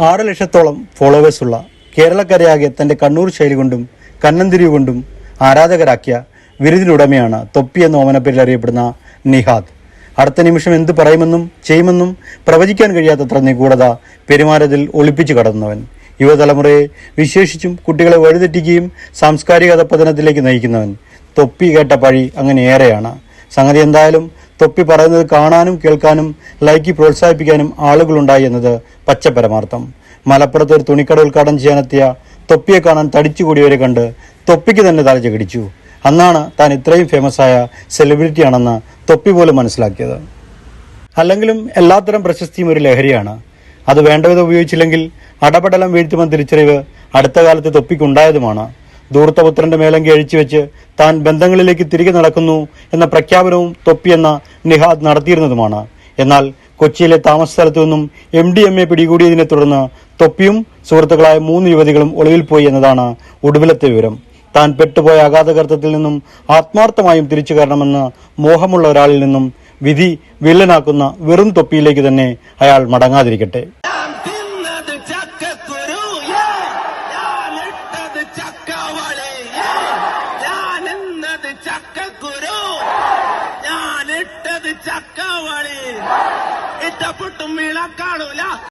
ആറ് ലക്ഷത്തോളം ഫോളോവേഴ്സുള്ള കേരളക്കരയാകെ തന്റെ കണ്ണൂർ ശൈലി കൊണ്ടും കന്നന്തിരി കൊണ്ടും ആരാധകരാക്കിയ വിരുദിനുടമയാണ് തൊപ്പി എന്ന ഓമനപ്പേരിൽ അറിയപ്പെടുന്ന നിഹാദ്. അടുത്ത നിമിഷം എന്ത് പറയുമെന്നും ചെയ്യുമെന്നും പ്രവചിക്കാൻ കഴിയാത്തത്ര നിഗൂഢത പെരുമാറ്റത്തിൽ ഒളിപ്പിച്ചു കടന്നവൻ. യുവതലമുറയെ വിശേഷിച്ചും കുട്ടികളെ വഴിതെറ്റിക്കുകയും സാംസ്കാരിക അധപ്പതനത്തിലേക്ക് നയിക്കുന്നവൻ. തൊപ്പി കേട്ട പഴി അങ്ങനെ ഏറെയാണ്. സംഗതി എന്തായാലും തൊപ്പി പറയുന്നത് കാണാനും കേൾക്കാനും ലൈക്ക് പ്രോത്സാഹിപ്പിക്കാനും ആളുകളുണ്ടായി എന്നത് പച്ചപരമാർത്ഥം മലപ്പുറത്ത് ഒരു തുണിക്കട ഉദ്ഘാടനം ചെയ്യാനെത്തിയ തൊപ്പിയെ കാണാൻ തടിച്ചുകൂടിയവരെ കണ്ട് തൊപ്പിക്ക് തന്നെ തല കടിച്ചു അന്നാണ് താൻ ഇത്രയും ഫേമസ് ആയ സെലിബ്രിറ്റി ആണെന്ന് തൊപ്പി പോലും മനസ്സിലാക്കിയത്. അല്ലെങ്കിലും എല്ലാത്തരം പ്രശസ്തിയും ഒരു ലഹരിയാണ്. അത് വേണ്ടവിധം ഉപയോഗിച്ചില്ലെങ്കിൽ അടപടലം വീഴ്ത്തുമെന്ന തിരിച്ചറിവ് അടുത്ത കാലത്ത് തൊപ്പിക്കുണ്ടായതുമാണ്. ധൂർത്തപുത്രന്റെ മേലങ്കി അഴിച്ചു വെച്ച് താൻ ബന്ധങ്ങളിലേക്ക് തിരികെ നടക്കുന്നു എന്ന പ്രഖ്യാപനവും തൊപ്പിയെന്ന നിഹാദ് നടത്തിയിരുന്നതുമാണ്. എന്നാൽ കൊച്ചിയിലെ താമസ സ്ഥലത്തു നിന്നും എം ഡി എം എ പിടികൂടിയതിനെ തുടർന്ന് തൊപ്പിയും സുഹൃത്തുക്കളായ മൂന്ന് യുവതികളും ഒളിവിൽ പോയി എന്നതാണ് ഒടുവിലത്തെ വിവരം. താൻ പെട്ടുപോയ അഗാധകർത്തത്തിൽ നിന്നും ആത്മാർത്ഥമായും തിരിച്ചു കയറണമെന്ന് മോഹമുള്ള ഒരാളിൽ നിന്നും വിധി വില്ലനാക്കുന്ന വെറും തൊപ്പിയിലേക്ക് തന്നെ അയാൾ മടങ്ങാതിരിക്കട്ടെ. ചക്കക്കുരു ഞാൻ ഇട്ടത് ചക്കവളി ഇട്ടപ്പെട്ടും വിളക്കാണൂല കാണൂല